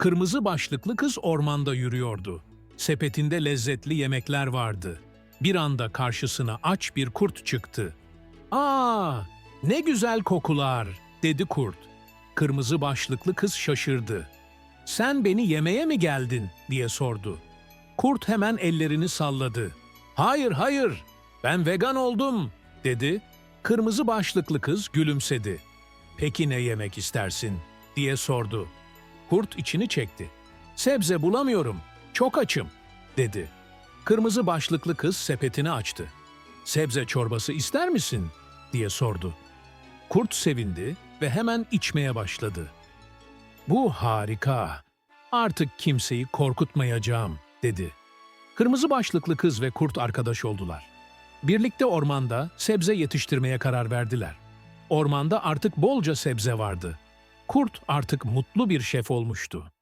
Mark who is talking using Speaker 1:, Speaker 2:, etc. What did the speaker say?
Speaker 1: Kırmızı başlıklı kız ormanda yürüyordu. Sepetinde lezzetli yemekler vardı. Bir anda karşısına aç bir kurt çıktı. "Aa, ne güzel kokular." dedi kurt. Kırmızı başlıklı kız şaşırdı. "Sen beni yemeye mi geldin?" diye sordu. Kurt hemen ellerini salladı. "Hayır, hayır. Ben vegan oldum." dedi. Kırmızı başlıklı kız gülümsedi. "Peki ne yemek istersin?" diye sordu. Kurt içini çekti. Sebze bulamıyorum. Çok açım, dedi. Kırmızı başlıklı kız sepetini açtı. Sebze çorbası ister misin? diye sordu. Kurt sevindi ve hemen içmeye başladı. Bu harika. Artık kimseyi korkutmayacağım, dedi. Kırmızı başlıklı kız ve kurt arkadaş oldular. Birlikte ormanda sebze yetiştirmeye karar verdiler. Ormanda artık bolca sebze vardı. Kurt artık mutlu bir şef olmuştu.